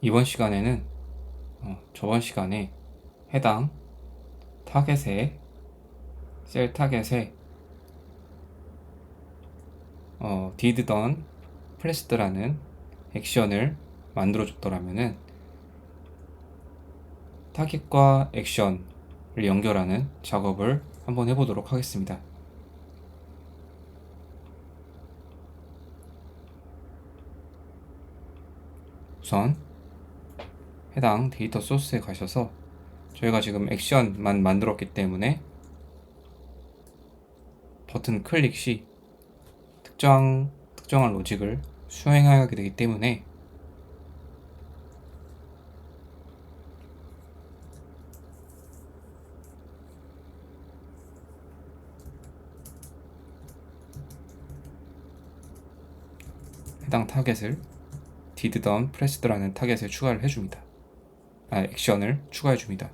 이번 시간에는 어, 저번 시간에 해당 타겟에 셀 타겟에 어, did done pressed라는 액션을 만들어 줬더라면은 타겟과 액션을 연결하는 작업을 한번 해보도록 하겠습니다. 우선 해당 데이터 소스에 가셔서 저희가 지금 액션만 만들었기 때문에 버튼 클릭 시 특정 특정한 로직을 수행하게 되기 때문에 해당 타겟을 done pressed라는 타겟에 추가를 해줍니다. 아, 액션을 추가해 줍니다.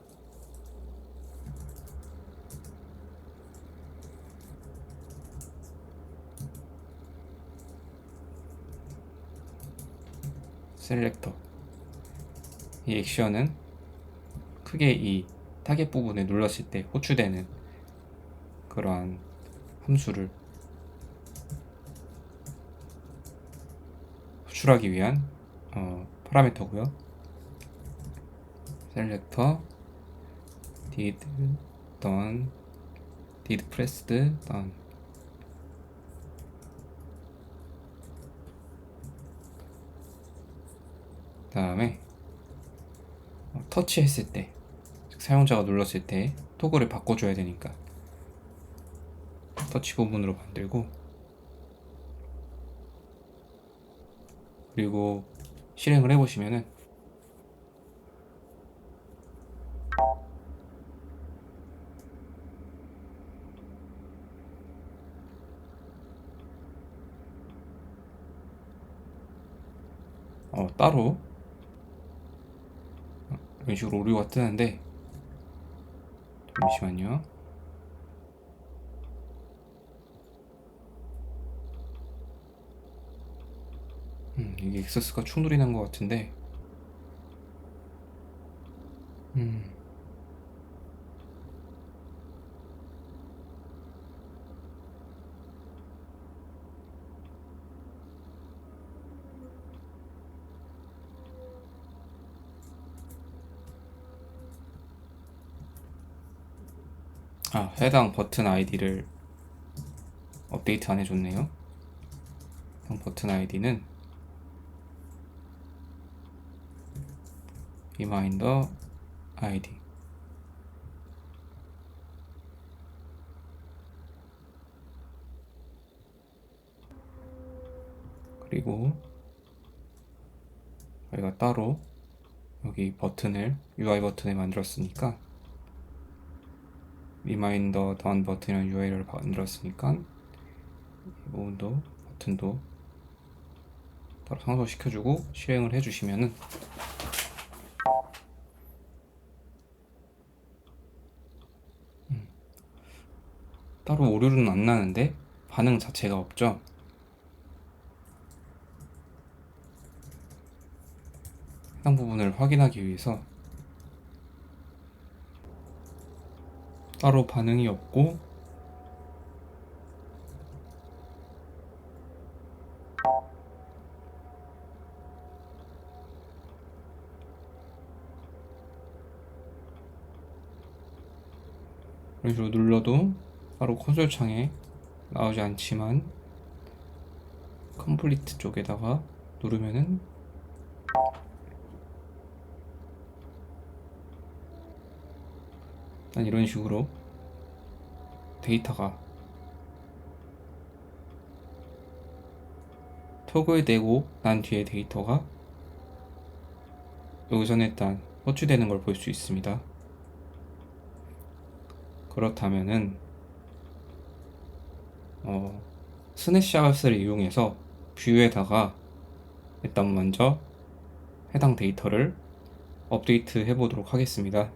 셀렉터 이 액션은 크게 이 타겟 부분에 눌렀을 때 호출되는 그러한 함수를 호출하기 위한 어, 파라미터고요. 셀렉터 did done did pressed done. 다음에 어, 터치했을 때 즉, 사용자가 눌렀을 때 토글을 바꿔줘야 되니까 터치 부분으로 만들고 그리고 실행을 해보시면은 어, 따로 이런 식으로 오류가 뜨는데 잠시만요. 음, 이게 액세스가 충돌이 난 것 같은데 음. 아, 해당 버튼 아이디를 업데이트 안 해줬네요. 해당 버튼 아이디는 리마인더 아이디 그리고 저희가 따로 여기 버튼을 UI 버튼을 만들었으니까 리마인더 던 버튼이라는 UI를 만들었으니까 이 부분도 버튼도 따로 상호시켜주고 실행을 해주시면은 따로 오류는 안 나는데 반응 자체가 없죠. 해당 부분을 확인하기 위해서 따로 반응이 없고. 이런 식으로 눌러도 바로 콘솔 창에 나오지 않지만 컴플리트 쪽에다가 누르면은 난 이런 식으로 데이터가 토글되고 난 뒤에 데이터가 여기서 일단 호출되는 걸 볼 수 있습니다. 그렇다면은 어, 스냅샷을 이용해서 뷰에다가 일단 먼저 해당 데이터를 업데이트 해 보도록 하겠습니다.